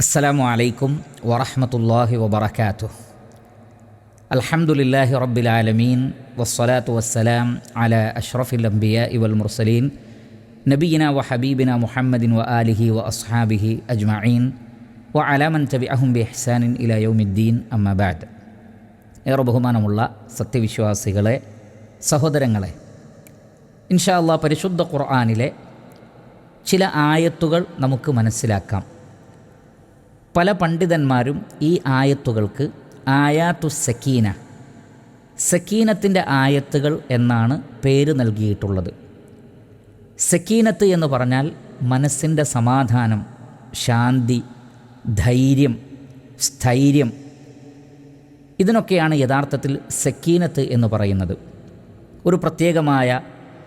അസ്സലാമു അലൈക്കും വറഹമത്തല്ലാഹി വബർക്കാത്തു അൽഹംദുലില്ലാഹി റബ്ബിൽ ആലമീൻ വസ്സലാത്തു വസ്സലാം അല അഷ്റഫിൽ അംബിയ ഇവൽ മുർസലീൻ നബീന വ ഹബീബിന മുഹമ്മദിൻ വ ആലിഹി വ അസ്ഹാബിഹി അജ്മഈൻ വ അലാമൻ തബി അഹും ബി ഹസാനിൻ ഇല യൗമിദ്ദീൻ അമ്മബാദ് ഏറെ ബഹുമാനമുള്ള സത്യവിശ്വാസികളെ സഹോദരങ്ങളെ ഇൻഷാ അള്ളാഹ് പരിശുദ്ധ ഖുർആാനിലെ ചില ആയത്തുകൾ നമുക്ക് മനസ്സിലാക്കാം. പല പണ്ഡിതന്മാരും ഈ ആയത്തുകൾക്ക് ആയാത്തു സക്കീന സക്കീനത്തിന്റെ ആയത്തുകൾ എന്നാണ് പേര് നൽകിയിട്ടുള്ളത്. സക്കീനത്ത് എന്ന് പറഞ്ഞാൽ മനസ്സിന്റെ സമാധാനം ശാന്തി ധൈര്യം സ്ഥൈര്യം. ഇതിനൊക്കെയാണ് യഥാർത്ഥത്തിൽ സക്കീനത്ത് എന്ന് പറയുന്നത്. ഒരു പ്രത്യേകമായ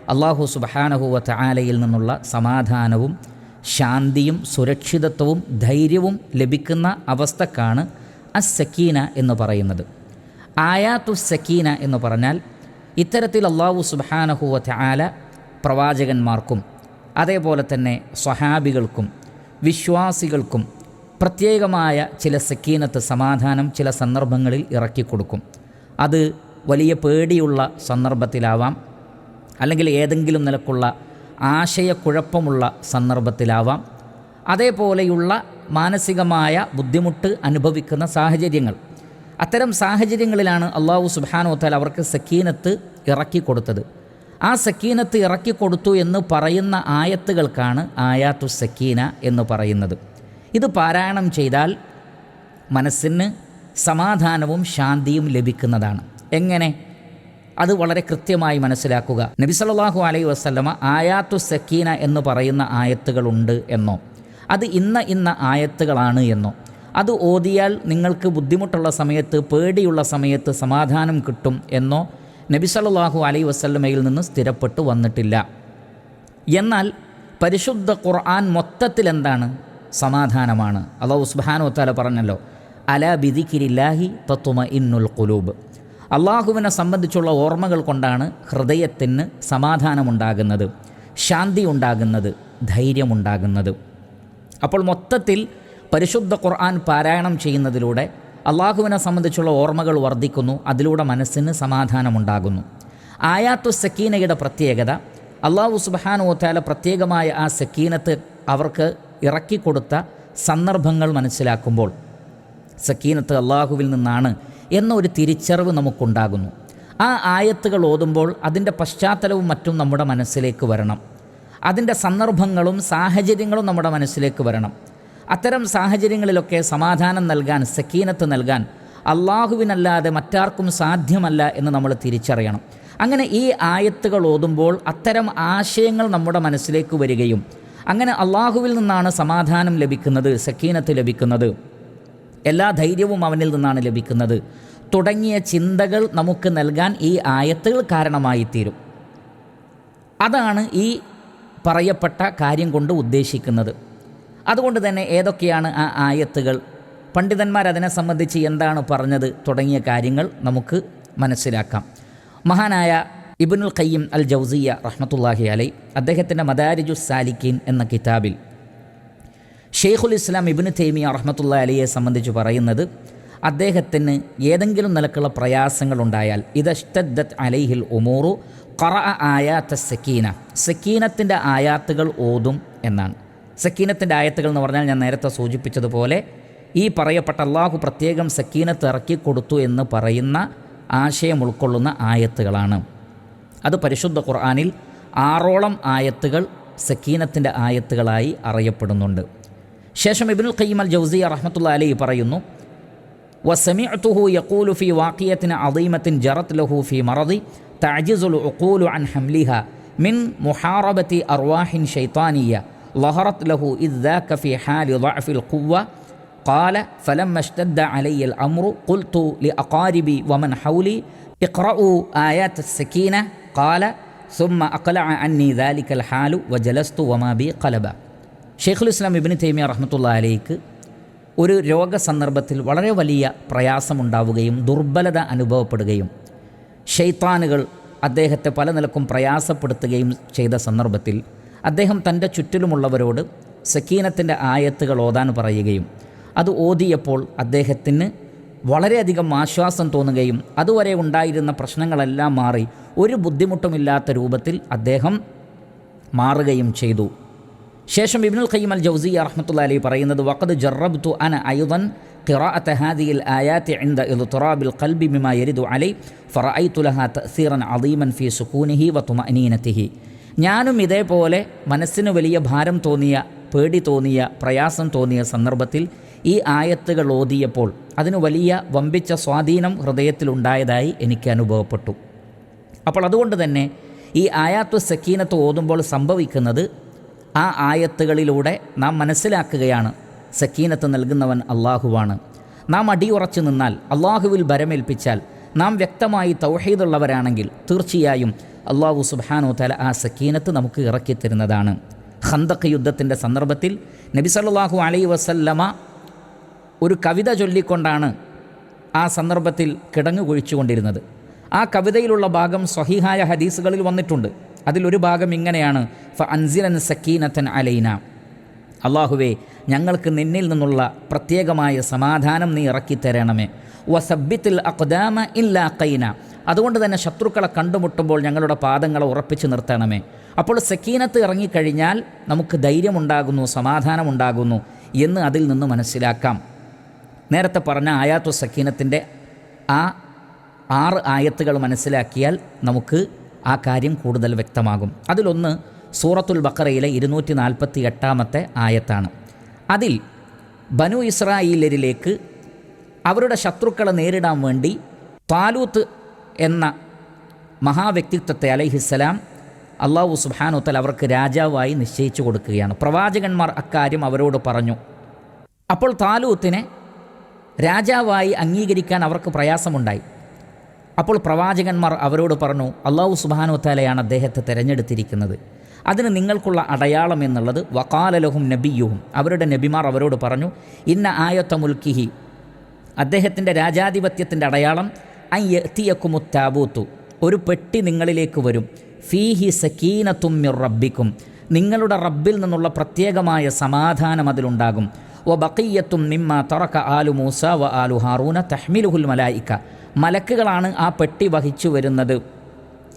അള്ളാഹു സുബഹാനഹുവ ആലയിൽ നിന്നുള്ള സമാധാനവും ശാന്തിയും സുരക്ഷിതത്വവും ധൈര്യവും ലഭിക്കുന്ന അവസ്ഥക്കാണ് അസക്കീന എന്ന് പറയുന്നത്. ആയാത്തു സക്കീന എന്ന് പറഞ്ഞാൽ ഇത്തരത്തിൽ അള്ളാഹു സുബഹാനഹുവ ആല പ്രവാചകന്മാർക്കും അതേപോലെ തന്നെ സ്വഹാബികൾക്കും വിശ്വാസികൾക്കും പ്രത്യേകമായ ചില സക്കീനത്ത് സമാധാനം ചില സന്ദർഭങ്ങളിൽ ഇറക്കി കൊടുക്കും. അത് വലിയ പേടിയുള്ള സന്ദർഭത്തിലാവാം. അല്ലെങ്കിൽ ഏതെങ്കിലും നിലക്കുള്ള ആശയക്കുഴപ്പമുള്ള സന്ദർഭത്തിലാവാം. അതേപോലെയുള്ള മാനസികമായ ബുദ്ധിമുട്ട് അനുഭവിക്കുന്ന സാഹചര്യങ്ങൾ. അത്തരം സാഹചര്യങ്ങളിലാണ് അള്ളാഹു സുബാനോത്താൽ അവർക്ക് സക്കീനത്ത് ഇറക്കി കൊടുത്തത്. ആ സക്കീനത്ത് ഇറക്കി കൊടുത്തു എന്ന് പറയുന്ന ആയത്തുകൾക്കാണ് ആയാത്തു സക്കീന എന്ന് പറയുന്നത്. ഇത് പാരായണം ചെയ്താൽ മനസ്സിന് സമാധാനവും ശാന്തിയും ലഭിക്കുന്നതാണ്. എങ്ങനെ? അത് വളരെ കൃത്യമായി മനസ്സിലാക്കുക. നബി അലൈ അലൈഹി വസല്ലമ ആയാത്തു സക്കീന എന്ന് പറയുന്ന ആയത്തുകളുണ്ട് എന്നോ അത് ഇന്ന ഇന്ന ആയത്തുകളാണ് എന്നോ അത് ഓതിയാൽ നിങ്ങൾക്ക് ബുദ്ധിമുട്ടുള്ള സമയത്ത് പേടിയുള്ള സമയത്ത് സമാധാനം കിട്ടും എന്നോ നബി അലൈ അലൈഹി വസല്ലമയിൽ നിന്ന് സ്ഥിരപ്പെട്ടു വന്നിട്ടില്ല. എന്നാൽ പരിശുദ്ധ ഖുർആൻ മൊത്തത്തിൽ എന്താണ്? സമാധാനമാണ്. അള്ളാഹു സുബ്ഹാനഹു വതആല പറഞ്ഞല്ലോ അല ബിദിക്കിരില്ലാഹി തത്തുമ ഇന്നുൽ ഖുലൂബ്. അള്ളാഹുവിനെ സംബന്ധിച്ചുള്ള ഓർമ്മകൾ കൊണ്ടാണ് ഹൃദയത്തിന് സമാധാനമുണ്ടാകുന്നത് ശാന്തി ഉണ്ടാകുന്നത് ധൈര്യമുണ്ടാകുന്നത്. അപ്പോൾ മൊത്തത്തിൽ പരിശുദ്ധ ഖുർആൻ പാരായണം ചെയ്യുന്നതിലൂടെ അള്ളാഹുവിനെ സംബന്ധിച്ചുള്ള ഓർമ്മകൾ വർദ്ധിക്കുന്നു അതിലൂടെ മനസ്സിന് സമാധാനമുണ്ടാകുന്നു. ആയാത്തു സക്കീനയുടെ പ്രത്യേകത അള്ളാഹു സുബാനുവത്താല പ്രത്യേകമായ ആ സക്കീനത്ത് അവർക്ക് ഇറക്കിക്കൊടുത്ത സന്ദർഭങ്ങൾ മനസ്സിലാക്കുമ്പോൾ സക്കീനത്ത് അള്ളാഹുവിൽ നിന്നാണ് എന്നൊരു തിരിച്ചറിവ് നമുക്കുണ്ടാകുന്നു. ആ ആയത്തുകൾ ഓതുമ്പോൾ അതിന്റെ പശ്ചാത്തലവും മറ്റും നമ്മുടെ മനസ്സിലേക്ക് വരണം. അതിന്റെ സന്ദർഭങ്ങളും സാഹചര്യങ്ങളും നമ്മുടെ മനസ്സിലേക്ക് വരണം. അത്തരം സാഹചര്യങ്ങളിലൊക്കെ സമാധാനം നൽകാൻ സക്കീനത്ത് നൽകാൻ അള്ളാഹുവിനല്ലാതെ മറ്റാർക്കും സാധ്യമല്ല എന്ന് നമ്മൾ തിരിച്ചറിയണം. അങ്ങനെ ഈ ആയത്തുകൾ ഓതുമ്പോൾ അത്തരം ആശയങ്ങൾ നമ്മുടെ മനസ്സിലേക്ക് വരികയും അങ്ങനെ അള്ളാഹുവിൽ നിന്നാണ് സമാധാനം ലഭിക്കുന്നത് സക്കീനത്ത് ലഭിക്കുന്നത്. എല്ലാ ധൈര്യവും അവനിൽ നിന്നാണ് ലഭിക്കുന്നത്. തുടങ്ങിയ ചിന്തകൾ നമുക്ക് നൽകാൻ ഈ ആയത്തുകൾ കാരണമായി തീരും അതാണ് ഈ പറയപ്പെട്ട കാര്യം കൊണ്ട് ഉദ്ദേശിക്കുന്നത്. അതുകൊണ്ട് തന്നെ ഏതൊക്കെയാണ് ആ ആയത്തുകൾ? പണ്ഡിതന്മാർ അതിനെ സംബന്ധിച്ച് എന്താണ് പറഞ്ഞത്? തുടങ്ങിയ കാര്യങ്ങൾ നമുക്ക് മനസ്സിലാക്കാം. മഹാനായ ഇബിനുൽ ഖയ്യം അൽ ജൗസിയ റഹ്മത്തുല്ലാഹി അലൈ അദ്ദേഹത്തിന്റെ മദാരിജു സാലിക്കീൻ എന്ന കിതാബിൽ ഷെയ്ഖുൽ ഇസ്ലാം ഇബിന് തൈമിയ റഹ്മത്തുള്ള അലിയെ സംബന്ധിച്ച് പറയുന്നത് അദ്ദേഹത്തിന് ഏതെങ്കിലും നിലക്കുള്ള പ്രയാസങ്ങളുണ്ടായാൽ ഇതഷ്ടദ്ദത്ത് അലൈഹിൽ ഉമൂറു ഖറ ആയാത്ത സക്കീന സക്കീനത്തിന്റെ ആയാത്തുകൾ ഓതും എന്നാണ്. സക്കീനത്തിന്റെ ആയത്തുകൾ എന്ന് പറഞ്ഞാൽ ഞാൻ നേരത്തെ സൂചിപ്പിച്ചതുപോലെ ഈ പറയപ്പെട്ട അള്ളാഹു പ്രത്യേകം സക്കീനത്ത് ഇറക്കി കൊടുത്തു എന്ന് പറയുന്ന ആശയം ഉൾക്കൊള്ളുന്ന ആയത്തുകളാണ്. അത് പരിശുദ്ധ ഖുർആാനിൽ ആറോളം ആയത്തുകൾ സക്കീനത്തിന്റെ ആയത്തുകളായി അറിയപ്പെടുന്നുണ്ട്. ശേഷം ഇബിനുൽ ഖയ്യം അൽ ജൗസിയ റഹ്മത്തുള്ള അലി പറയുന്നു وسمعته يقول في واقية عظيمة جرت له في مرض تعجز العقول عن حملها من محاربة أرواح شيطانية ظهرت له إذ ذاك في حال ضعف القوة قال فلما اشتد علي الأمر قلت لأقاربي ومن حولي اقرأوا آيات السكينة قال ثم أقلع عني ذلك الحال وجلست وما بي قلبا ഷെയ്ഖുൽ ഇസ്ലാം ഇബിന് തൈമിയ റഹ്മത്തുള്ള അലൈക്ക് ഒരു രോഗസന്ദർഭത്തിൽ വളരെ വലിയ പ്രയാസമുണ്ടാവുകയും ദുർബലത അനുഭവപ്പെടുകയും ഷെയ്ത്താനുകൾ അദ്ദേഹത്തെ പല നിലക്കും പ്രയാസപ്പെടുത്തുകയും ചെയ്ത സന്ദർഭത്തിൽ അദ്ദേഹം തന്റെ ചുറ്റിലുമുള്ളവരോട് സക്കീനത്തിന്റെ ആയത്തുകൾ ഓതാൻ പറയുകയും അത് ഓതിയപ്പോൾ അദ്ദേഹത്തിന് വളരെയധികം ആശ്വാസം തോന്നുകയും അതുവരെ ഉണ്ടായിരുന്ന പ്രശ്നങ്ങളെല്ലാം മാറി ഒരു ബുദ്ധിമുട്ടുമില്ലാത്ത രൂപത്തിൽ അദ്ദേഹം മാറുകയും ചെയ്തു. ശേഷം ഇബ്നുൽ ഖയ്യിം അൽ ജൗസിയ റഹ്മത്തുള്ള അലി പറയുന്നത് വഖദ് ജറബ്തു അന അയ്ദൻ قراءة هذه الآيات عند اضطراب القلب مما يرد علي فرأيت لها تأثيرا عظيما في سكونه وطمأنينته ഞാനും ഇതേപോലെ മനസ്സിന് വലിയ ഭാരം തോന്നിയ പേടി തോന്നിയ പ്രയാസം തോന്നിയ സന്ദർഭത്തിൽ ഈ ആയത്തുകൾ ഓതിയപ്പോൾ അതിന് വലിയ വമ്പിച്ച സ്വാധീനം ഹൃദയത്തിലുണ്ടായതായി എനിക്ക് അനുഭവപ്പെട്ടു അപ്പോൾ അതുകൊണ്ട് തന്നെ ഈ ആയാത്തു സക്കീനത്ത് ഓതുമ്പോൾ സംഭവിക്കുന്നത് ആ ആയത്തുകളിലൂടെ നാം മനസ്സിലാക്കുകയാണ് സക്കീനത്ത് നൽകുന്നവൻ അള്ളാഹുവാണ്. നാം അടിയുറച്ചു നിന്നാൽ അള്ളാഹുവിൽ ഭരമേൽപ്പിച്ചാൽ നാം വ്യക്തമായി തൗഹീദുള്ളവരാണെങ്കിൽ തീർച്ചയായും അള്ളാഹു സുബാനോ തല ആ സക്കീനത്ത് നമുക്ക് ഇറക്കിത്തരുന്നതാണ് തരുന്നതാണ്. ഖന്തഖ് യുദ്ധത്തിന്റെ സന്ദർഭത്തിൽ നബി സല്ലല്ലാഹു അലൈഹി വസല്ലമ ഒരു കവിത ചൊല്ലിക്കൊണ്ടാണ് ആ സന്ദർഭത്തിൽ കിടങ്ങു കുഴിച്ചുകൊണ്ടിരുന്നത്. ആ കവിതയിലുള്ള ഭാഗം സ്വഹീഹായ ഹദീസുകളിൽ വന്നിട്ടുണ്ട്. അതിലൊരു ഭാഗം ഇങ്ങനെയാണ്. ഫ അൻസിലൻ സക്കീനത്തൻ അലൈന. അള്ളാഹുവേ ഞങ്ങൾക്ക് നിന്നിൽ നിന്നുള്ള പ്രത്യേകമായ സമാധാനം നീ ഇറക്കി തരണമേ. വസബിത്തിൽ അഖ്ദാമ ഇല്ലാ കൈന അതുകൊണ്ട് തന്നെ ശത്രുക്കളെ കണ്ടുമുട്ടുമ്പോൾ ഞങ്ങളുടെ പാദങ്ങളെ ഉറപ്പിച്ചു നിർത്തണമേ. അപ്പോൾ സക്കീനത്ത് ഇറങ്ങിക്കഴിഞ്ഞാൽ നമുക്ക് ധൈര്യമുണ്ടാകുന്നു സമാധാനമുണ്ടാകുന്നു എന്ന് അതിൽ നിന്ന് മനസ്സിലാക്കാം. നേരത്തെ പറഞ്ഞ ആയാത്തു സക്കീനത്തിന്റെ ആ ആറ് ആയത്തുകൾ മനസ്സിലാക്കിയാൽ നമുക്ക് ആ കാര്യം കൂടുതൽ വ്യക്തമാകും. അതിലൊന്ന് സൂറത്തുൽ ബക്കറയിലെ ഇരുന്നൂറ്റി നാൽപ്പത്തി എട്ടാമത്തെ ആയത്താണ്. അതിൽ ബനു ഇസ്രായേലരിലേക്ക് അവരുടെ ശത്രുക്കളെ നേരിടാൻ വേണ്ടി താലൂത്ത് എന്ന മഹാവ്യക്തിത്വത്തെ അലൈഹിസ്സലാം അള്ളാഹു സുബാനുത്തൽ അവർക്ക് രാജാവായി നിശ്ചയിച്ചു കൊടുക്കുകയാണ്. പ്രവാചകന്മാർ അക്കാര്യം അവരോട് പറഞ്ഞു. അപ്പോൾ താലൂത്തിനെ രാജാവായി അംഗീകരിക്കാൻ അവർക്ക് പ്രയാസമുണ്ടായി. അപ്പോൾ പ്രവാചകന്മാർ അവരോട് പറഞ്ഞു അള്ളാഹു സുബാനുത്താലയാണ് അദ്ദേഹത്തെ തിരഞ്ഞെടുത്തിരിക്കുന്നത്. അതിന് നിങ്ങൾക്കുള്ള അടയാളം എന്നുള്ളത് വക്കാലലഹും നബിയുഹും. അവരുടെ നബിമാർ അവരോട് പറഞ്ഞു ഇന്ന ആയത്ത മുൽക്കിഹി. അദ്ദേഹത്തിന്റെ രാജാധിപത്യത്തിന്റെ അടയാളം ഐ എത്തിയക്കുമുത്താബൂത്തു ഒരു പെട്ടി നിങ്ങളിലേക്ക് വരും. ഫീഹി സക്കീനത്തും മിർ റബ്ബിക്കും. നിങ്ങളുടെ റബ്ബിൽ നിന്നുള്ള പ്രത്യേകമായ സമാധാനം അതിലുണ്ടാകും. വ ബക്കയ്യത്തും നിമ്മ തറക്ക ആലു മൂസ വ ആലു ഹാറൂന തഹ്മിലുഹുൽ മലായിക്ക. മലക്കുകളാണ് ആ പെട്ടി വഹിച്ചു വരുന്നത്.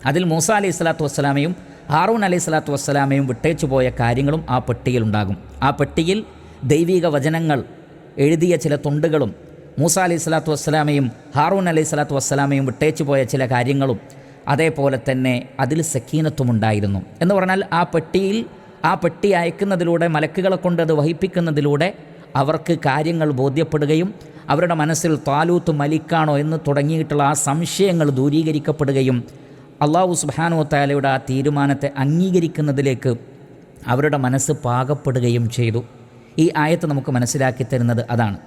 അതിൽ മൂസ അലൈഹി സ്വലാത്തു വസ്സലാമയും ഹാറൂൻ അലൈഹി സ്വലാത്തു വസ്സലാമയും വിട്ടേച്ചു പോയ കാര്യങ്ങളും ആ പെട്ടിയിലുണ്ടാകും ആ പെട്ടിയിൽ ദൈവിക വചനങ്ങൾ എഴുതിയ ചില തുണ്ടുകളും മൂസ അലൈഹി സ്വലാത്തു വസ്സലാമയും ഹാറൂൺ അലൈഹി സ്വലാത്തു വസ്സലാമയും വിട്ടേച്ചു പോയ ചില കാര്യങ്ങളും അതേപോലെ തന്നെ അതിൽ സക്കീനത്വമുണ്ടായിരുന്നു എന്ന് പറഞ്ഞാൽ ആ പെട്ടിയിൽ ആ പെട്ടി അയക്കുന്നതിലൂടെ മലക്കുകളെ കൊണ്ട് അത് വഹിപ്പിക്കുന്നതിലൂടെ അവർക്ക് കാര്യങ്ങൾ ബോധ്യപ്പെടുകയും അവരുടെ മനസ്സിൽ താലൂത്ത് മലിക്കാണോ എന്ന് തുടങ്ങിയിട്ടുള്ള ആ സംശയങ്ങൾ ദൂരീകരിക്കപ്പെടുകയും അള്ളാഹു സുബാനു താലയുടെ ആ തീരുമാനത്തെ അംഗീകരിക്കുന്നതിലേക്ക് അവരുടെ മനസ്സ് പാകപ്പെടുകയും ചെയ്തു. ഈ ആയത്ത് നമുക്ക് മനസ്സിലാക്കി തരുന്നത് അതാണ്.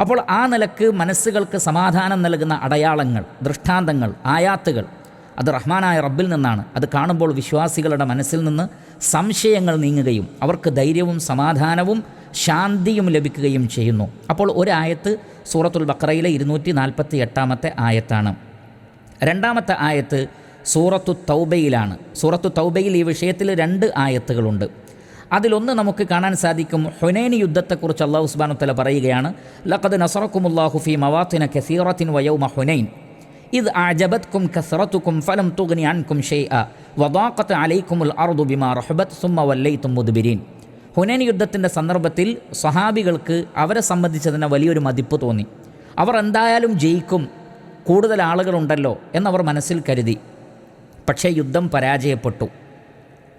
അപ്പോൾ ആ നിലയ്ക്ക് മനസ്സുകൾക്ക് സമാധാനം നൽകുന്ന അടയാളങ്ങൾ ദൃഷ്ടാന്തങ്ങൾ ആയാത്തുകൾ അത് റഹ്മാനായ റബ്ബിൽ നിന്നാണ്. അത് കാണുമ്പോൾ വിശ്വാസികളുടെ മനസ്സിൽ നിന്ന് സംശയങ്ങൾ നീങ്ങുകയും അവർക്ക് ധൈര്യവും സമാധാനവും ശാന്തിയും ലഭിക്കുകയും ചെയ്യുന്നു. അപ്പോൾ ഒരായത്ത് സൂറത്തുൽ ബക്രയിലെ ഇരുന്നൂറ്റി നാൽപ്പത്തി എട്ടാമത്തെ ആയത്താണ്. രണ്ടാമത്തെ ആയത്ത് സൂറത്തു തൗബയിലാണ്. സൂറത്തു തൗബയിൽ ഈ വിഷയത്തിൽ രണ്ട് ആയത്തുകളുണ്ട്. അതിലൊന്ന് നമുക്ക് കാണാൻ സാധിക്കും ഹുനൈനി യുദ്ധത്തെക്കുറിച്ച് അള്ളാഹു സുബാനുത്തല പറയുകയാണ് ലഖദ് നസറക്കുമുല്ലാഹു ഫി മവാത്തിന കസീറത്തിൻ വയൗമ ഹുനൈൻ. ഇത് ആജബത്കും കസറത്തുക്കും ഫലം തുഗ്നി അൻകും ഷെയ്അ വദാഖത്ത് അലൈക്കുമുൽ അർദു ബിമാ റഹബത്ത് സുമ്മ വല്ലൈത്തും മുദ്ബിരീൻ. ഹുനൈൻ യുദ്ധത്തിന്റെ സന്ദർഭത്തിൽ സ്വഹാബികൾക്ക് അവരെ സംബന്ധിച്ച് തന്നെ വലിയൊരു മതിപ്പ് തോന്നി. അവർ എന്തായാലും ജയിക്കും. കൂടുതൽ ആളുകളുണ്ടല്ലോ എന്നവർ മനസ്സിൽ കരുതി. പക്ഷേ യുദ്ധം പരാജയപ്പെട്ടു.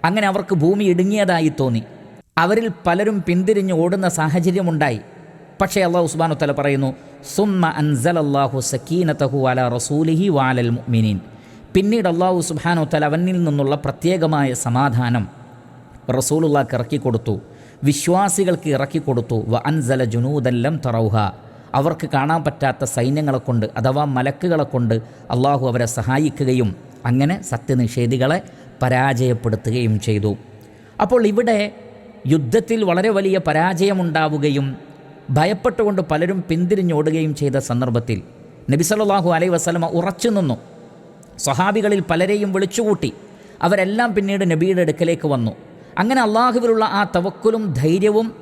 അങ്ങനെ അവർക്ക് ഭൂമി ഇടുങ്ങിയതായി തോന്നി. അവരിൽ പലരും പിന്തിരിഞ്ഞ് ഓടുന്ന സാഹചര്യമുണ്ടായി. പക്ഷേ അള്ളാഹു ഉസ്മാനു തല പറയുന്നു സുമ്മ അൻസലല്ലാഹു സക്കീനത്തഹു അല റസൂലിഹി വാലൽ മുഅ്മിനീൻ പിന്നീട് അള്ളാഹു സുബാനു തല അവനിൽ നിന്നുള്ള പ്രത്യേകമായ സമാധാനം റസൂലുള്ളാക്ക് ഇറക്കിക്കൊടുത്തു വിശ്വാസികൾക്ക് ഇറക്കിക്കൊടുത്തു വ അൻസല ജുനൂദല്ലം തറൗഹ. അവർക്ക് കാണാൻ പറ്റാത്ത സൈന്യങ്ങളെ കൊണ്ട് അഥവാ മലക്കുകളെ കൊണ്ട് അള്ളാഹു അവരെ സഹായിക്കുകയും അങ്ങനെ സത്യനിഷേധികളെ പരാജയപ്പെടുത്തുകയും ചെയ്തു. അപ്പോൾ ഇവിടെ യുദ്ധത്തിൽ വളരെ വലിയ പരാജയമുണ്ടാവുകയും ഭയപ്പെട്ടുകൊണ്ട് പലരും പിന്തിരിഞ്ഞോടുകയും ചെയ്ത സന്ദർഭത്തിൽ നബിസലാഹു അലൈ അലൈഹി വസല്ലമ ഉറച്ചു നിന്നു. സ്വഹാബികളിൽ പലരെയും വിളിച്ചുകൂട്ടി. അവരെല്ലാം പിന്നീട് നബിയുടെ അടുക്കലേക്ക് വന്നു. അങ്ങനെ അള്ളാഹുവിലുള്ള ആ തവക്കുലും ധൈര്യവും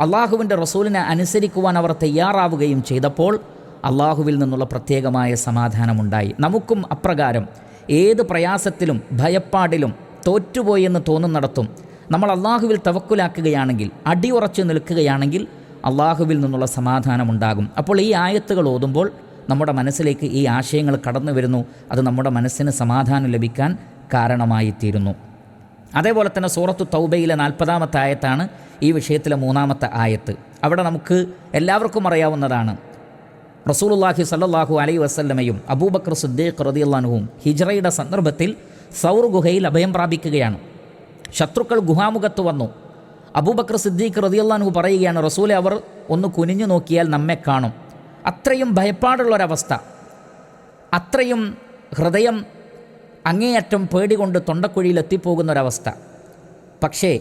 അള്ളാഹുവിന്റെ റസൂലിനെ അനുസരിക്കുവാൻ അവർ തയ്യാറാവുകയും ചെയ്തപ്പോൾ അള്ളാഹുവിൽ നിന്നുള്ള പ്രത്യേകമായ സമാധാനമുണ്ടായി. നമുക്കും അപ്രകാരം ഏത് പ്രയാസത്തിലും ഭയപ്പാടിലും തോറ്റുപോയെന്ന് തോന്നുന്നിടത്തും നമ്മൾ അള്ളാഹുവിൽ തവക്കുലാക്കുകയാണെങ്കിൽ അടിയുറച്ചു നിൽക്കുകയാണെങ്കിൽ അള്ളാഹുവിൽ നിന്നുള്ള സമാധാനം ഉണ്ടാകും. അപ്പോൾ ഈ ആയത്തുകൾ ഓതുമ്പോൾ നമ്മുടെ മനസ്സിലേക്ക് ഈ ആശയങ്ങൾ കടന്നു വരുന്നു. അത് നമ്മുടെ മനസ്സിന് സമാധാനം ലഭിക്കാൻ കാരണമായിത്തീരുന്നു. അതേപോലെ തന്നെ സൂറത്തു തൗബയിലെ നാൽപ്പതാമത്തെ ആയത്താണ് ഈ വിഷയത്തിലെ മൂന്നാമത്തെ ആയത്ത്. അവിടെ നമുക്ക് എല്ലാവർക്കും അറിയാവുന്നതാണ്. റസൂലുല്ലാഹി സല്ലാഹു അലൈ വസല്ലമയും അബൂബക്കർ സുദ്ദീഖ് റദിയുള്ളാനുവും ഹിജ്റയുടെ സന്ദർഭത്തിൽ സൗർ ഗുഹയിൽ അഭയം പ്രാപിക്കുകയാണ്. ശത്രുക്കൾ ഗുഹാമുഖത്ത് വന്നു. അബൂബക്കർ സിദ്ദീഖ് റദിയുള്ളാനു പറയുകയാണ് റസൂലെ അവർ ഒന്ന് കുനിഞ്ഞു നോക്കിയാൽ നമ്മെ കാണും. അത്രയും ഭയപ്പാടുള്ളൊരവസ്ഥ. അത്രയും ഹൃദയം അങ്ങേയറ്റം പേടികൊണ്ട് തൊണ്ടക്കുഴിയിൽ എത്തിപ്പോകുന്നൊരവസ്ഥ. പക്ഷേ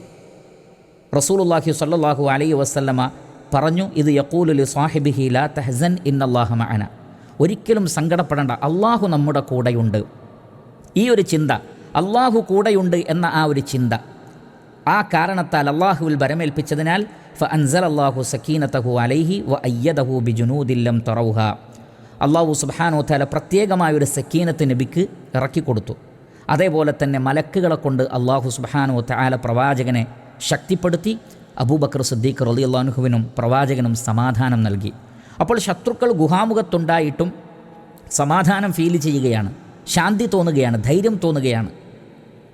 റസൂലുല്ലാഹി സല്ലാഹു അലൈ വസല്ലമ പറഞ്ഞു ഇത് യക്കൂലുലി സാഹിബിഹി ലാ തെഹസൻ ഇന്നല്ലാഹ മഅന. ഒരിക്കലും സങ്കടപ്പെടേണ്ട അള്ളാഹു നമ്മുടെ കൂടെയുണ്ട്. ഈ ഒരു ചിന്ത അള്ളാഹു കൂടെയുണ്ട് എന്ന ആ ഒരു ചിന്ത ആ കാരണത്താൽ അള്ളാഹുവിൽ വരമേൽപ്പിച്ചതിനാൽ ഫ അൻസൽ അള്ളാഹു സക്കീനത്തഹു അലൈഹി വ അയ്യദഹു ബിജുനൂദില്ലം തൊറൗഹ. അള്ളാഹു സുബാനോ താല പ്രത്യേകമായ ഒരു സക്കീനത്ത് നബിക്ക് ഇറക്കിക്കൊടുത്തു അതേപോലെ തന്നെ മലക്കുകളെ കൊണ്ട് അള്ളാഹു സുബാനോ താല പ്രവാചകനെ ശക്തിപ്പെടുത്തി അബൂബക്കർ സിദ്ദീഖ് റലി അള്ളാഹുവിനും പ്രവാചകനും സമാധാനം നൽകി. അപ്പോൾ ശത്രുക്കൾ ഗുഹാമുഖത്തുണ്ടായിട്ടും സമാധാനം ഫീൽ ചെയ്യുകയാണ്. ശാന്തി തോന്നുകയാണ് ധൈര്യം തോന്നുകയാണ്.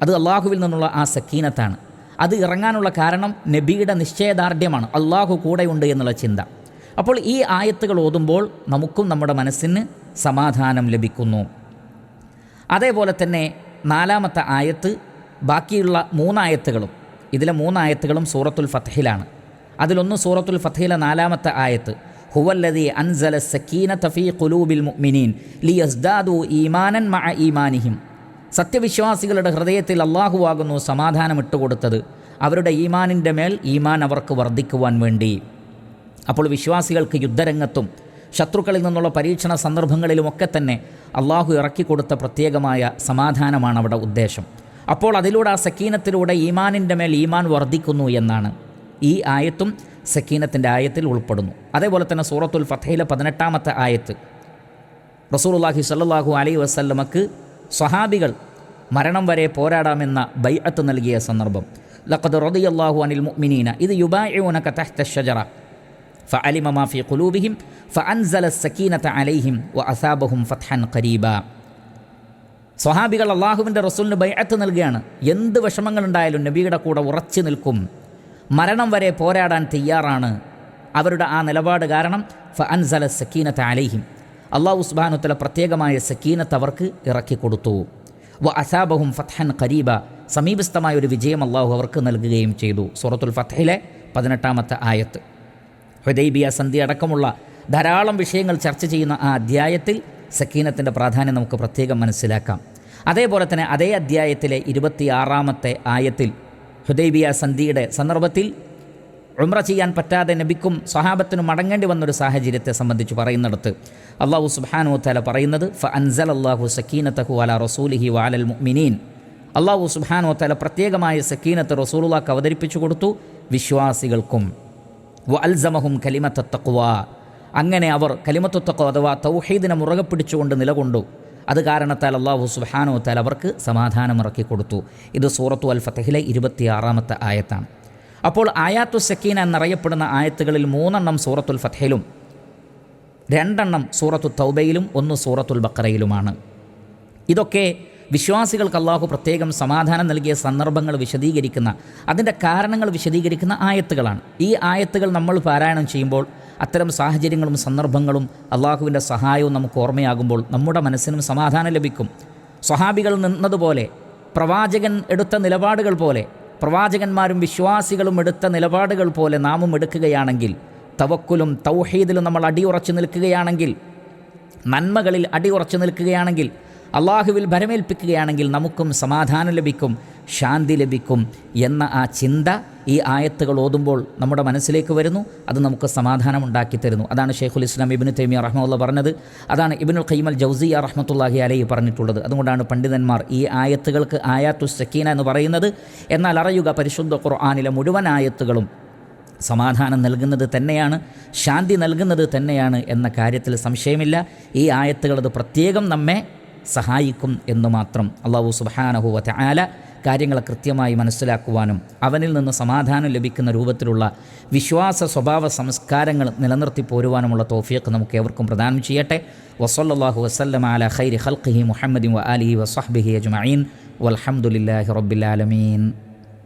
അത് അള്ളാഹുവിൽ നിന്നുള്ള ആ സക്കീനത്താണ്. അത് ഇറങ്ങാനുള്ള കാരണം നബിയുടെ നിശ്ചയദാർഢ്യമാണ്. അള്ളാഹു കൂടെയുണ്ട് എന്നുള്ള ചിന്ത. അപ്പോൾ ഈ ആയത്തുകൾ ഓതുമ്പോൾ നമുക്കും നമ്മുടെ മനസ്സിന് സമാധാനം ലഭിക്കുന്നു. അതേപോലെ തന്നെ നാലാമത്തെ ആയത്ത് ബാക്കിയുള്ള മൂന്നായത്തുകളും. ഇതിലെ മൂന്നായത്തുകളും സൂറത്തുൽ ഫത്തഹിലാണ് അതിലൊന്ന് സൂറത്തുൽ ഫത്തഹിലെ നാലാമത്തെ ആയത്ത് ഹുവല്ലതി അൻസല സക്കീന തഫീ ഖുലൂബിൽ മുഅ്മിനീൻ ലിയസ്ദാദു ഈമാനൻ മഅ ഈമാനിഹിം. സത്യവിശ്വാസികളുടെ ഹൃദയത്തിൽ അള്ളാഹുവാകുന്നു സമാധാനം ഇട്ടുകൊടുത്തത് അവരുടെ ഈമാനിന്റെ മേൽ ഈമാൻ അവർക്ക് വർദ്ധിക്കുവാൻ വേണ്ടി. അപ്പോൾ വിശ്വാസികൾക്ക് യുദ്ധരംഗത്തും ശത്രുക്കളിൽ നിന്നുള്ള പരീക്ഷണ സന്ദർഭങ്ങളിലുമൊക്കെ തന്നെ അള്ളാഹു ഇറക്കിക്കൊടുത്ത പ്രത്യേകമായ സമാധാനമാണ് അവിടെ ഉദ്ദേശം. അപ്പോൾ അതിലൂടെ ആ സക്കീനത്തിലൂടെ ഈമാനിന്റെ മേൽ ഈമാൻ വർദ്ധിക്കുന്നു എന്നാണ്. ഈ ആയത്തും സക്കീനത്തിന്റെ ആയത്തിൽ ഉൾപ്പെടുന്നു. അതേപോലെ തന്നെ സൂറത്തുൽ ഫത്തയിലെ പതിനെട്ടാമത്തെ ആയത്ത്. റസൂലുള്ളാഹി സല്ലാഹു അലൈ വസല്ലമക്ക് സ്വഹാബികൾ മരണം വരെ പോരാടാമെന്ന ബൈഅത്ത് നൽകിയ സന്ദർഭം. ലഖദ് റദിയല്ലാഹു അനിൽ മുഅ്മിനീന ഇത് യുബായിഊനക തഹ്ത ഷജറ ഫഅലിമ മാ ഫീ ഖുലൂബിഹിം ഫഅൻസല സക്കീനത അലൈഹിം വഅസാബഹും ഫത്ഹൻ ഖരീബ. സ്വഹാബികൾ അള്ളാഹുവിന്റെ റസൂലിന് ബൈഅത്ത് നൽകുകയാണ്. എന്ത് വിഷമങ്ങളുണ്ടായാലും നബിയുടെ കൂടെ ഉറച്ചു നിൽക്കും. മരണം വരെ പോരാടാൻ തയ്യാറാണ്. അവരുടെ ആ നിലപാട് കാരണം ഫ അൻസല സക്കീനത്ത് അലൈഹിം. അള്ളാഹു ഉസ്ബാനുത്തല പ്രത്യേകമായ സക്കീനത്ത് അവർക്ക് ഇറക്കി കൊടുത്തു. വ അസാബഹും ഫത്ഹൻ ഖരീബ. സമീപസ്ഥമായ ഒരു വിജയം അള്ളാഹു അവർക്ക് നൽകുകയും ചെയ്തു. സൂറത്തുൽ ഫത്തഹിലെ പതിനെട്ടാമത്തെ ആയത്ത്. ഹുദൈബിയ സന്ധി അടക്കമുള്ള ധാരാളം വിഷയങ്ങൾ ചർച്ച ചെയ്യുന്ന ആ അധ്യായത്തിൽ സക്കീനത്തിന്റെ പ്രാധാന്യം നമുക്ക് പ്രത്യേകം മനസ്സിലാക്കാം. അതേപോലെ തന്നെ അതേ അധ്യായത്തിലെ ഇരുപത്തിയാറാമത്തെ ആയത്തിൽ ഹുദൈബിയ സന്ധിയുടെ സന്ദർഭത്തിൽ ഉമ്ര ചെയ്യാൻ പറ്റാതെ നബിക്കും സ്വഹാബത്തിനും മടങ്ങേണ്ടി വന്നൊരു സാഹചര്യത്തെ സംബന്ധിച്ച് പറയുന്നിടത്ത് അള്ളാഹു സുബാനു തല പറയുന്നത് ഫ അൻസൽ അള്ളാഹു സക്കീനത്തഹു അല റസൂലിഹി വാലൽ മുഅ്മിനീൻ. അള്ളാഹു സുബാനു തല പ്രത്യേകമായ സക്കീനത്ത് റസൂലുള്ളാക്ക് അവതരിപ്പിച്ചു കൊടുത്തു വിശ്വാസികൾക്കും. വ അൽസമഹും കലിമത്ത തക്വ അങ്ങനെ അവർ കലിമത്തു തക്വ അഥവാ തൗഹീദിനെ മുറുകെ പിടിച്ചുകൊണ്ട് നിലകൊണ്ടു. അത് കാരണത്താൽ അള്ളാഹു സുബാനു താൽ അവർക്ക് സമാധാനമിറക്കി കൊടുത്തു. ഇത് സൂറത്തു അൽ ഫത്തഹിലെ ഇരുപത്തിയാറാമത്തെ ആയത്താണ്. അപ്പോൾ ആയാത്തു സക്കീന എന്നറിയപ്പെടുന്ന ആയത്തുകളിൽ മൂന്നെണ്ണം സൂറത്തുൽ ഫത്തഹിലും രണ്ടെണ്ണം സൂറത്തു തൗബയിലും ഒന്ന് സൂറത്തുൽ ബക്കറയിലുമാണ് ഇതൊക്കെ വിശ്വാസികൾക്ക് അള്ളാഹു പ്രത്യേകം സമാധാനം നൽകിയ സന്ദർഭങ്ങൾ വിശദീകരിക്കുന്ന അതിന്റെ കാരണങ്ങൾ വിശദീകരിക്കുന്ന ആയത്തുകളാണ്. ഈ ആയത്തുകൾ നമ്മൾ പാരായണം ചെയ്യുമ്പോൾ അത്തരം സാഹചര്യങ്ങളും സന്ദർഭങ്ങളും അള്ളാഹുവിന്റെ സഹായവും നമുക്ക് ഓർമ്മയാകുമ്പോൾ നമ്മുടെ മനസ്സിനും സമാധാനം ലഭിക്കും. സ്വഹാബികൾ നിന്നതുപോലെ പ്രവാചകൻ എടുത്ത നിലപാടുകൾ പോലെ പ്രവാചകന്മാരും വിശ്വാസികളും എടുത്ത നിലപാടുകൾ പോലെ നാമും എടുക്കുകയാണെങ്കിൽ തവക്കുലും തൗഹീദിലും നമ്മൾ അടിയുറച്ചു നിൽക്കുകയാണെങ്കിൽ നന്മകളിൽ അടിയുറച്ചു നിൽക്കുകയാണെങ്കിൽ അള്ളാഹുവിൽ ഭരമേൽപ്പിക്കുകയാണെങ്കിൽ നമുക്കും സമാധാനം ലഭിക്കും ശാന്തി ലഭിക്കും എന്ന ആ ചിന്ത ഈ ആയത്തുകൾ ഓതുമ്പോൾ നമ്മുടെ മനസ്സിലേക്ക് വരുന്നു. അത് നമുക്ക് സമാധാനം ഉണ്ടാക്കി തരുന്നു. അതാണ് ഷെയ്ഖുൽ ഇസ്ലാം ഇബിന് തൈമിയ റഹ്മുള്ള പറഞ്ഞത്. അതാണ് ഇബിനുൽ ഖൈമൽ ജൗസിയ റഹ്മത്തുല്ലാഹി അലൈഹി പറഞ്ഞിട്ടുള്ളത്. അതുകൊണ്ടാണ് പണ്ഡിതന്മാർ ഈ ആയത്തുകൾക്ക് ആയാത്തു സക്കീന എന്ന് പറയുന്നത്. എന്നാൽ അറിയുക പരിശുദ്ധ ഖുർആാനിലെ മുഴുവൻ ആയത്തുകളും സമാധാനം നൽകുന്നത് തന്നെയാണ് ശാന്തി നൽകുന്നത് തന്നെയാണ് എന്ന കാര്യത്തിൽ സംശയമില്ല. ഈ ആയത്തുകൾ അത് പ്രത്യേകം നമ്മെ സഹായിക്കും എന്ന് മാത്രം അള്ളാഹു സുബാനഹുവത്തെ ആല കാര്യങ്ങൾ കൃത്യമായി മനസ്സിലാക്കുവാനും അവനിൽ നിന്ന് സമാധാനം ലഭിക്കുന്ന രൂപത്തിലുള്ള വിശ്വാസ സ്വഭാവ സംസ്കാരങ്ങൾ നിലനിർത്തി പോരുവാനുമുള്ള തോഫിയൊക്കെ നമുക്ക് ഏവർക്കും പ്രദാനം ചെയ്യട്ടെ. വസല്ലാഹു വസ്ലം അല ഖൈരി ഹൽഖി മുഹമ്മദി വ അലി വസ്ബിഹി അജ്മീൻ വലഹമുല്ലാഹി റബ്ബിലാലമീൻ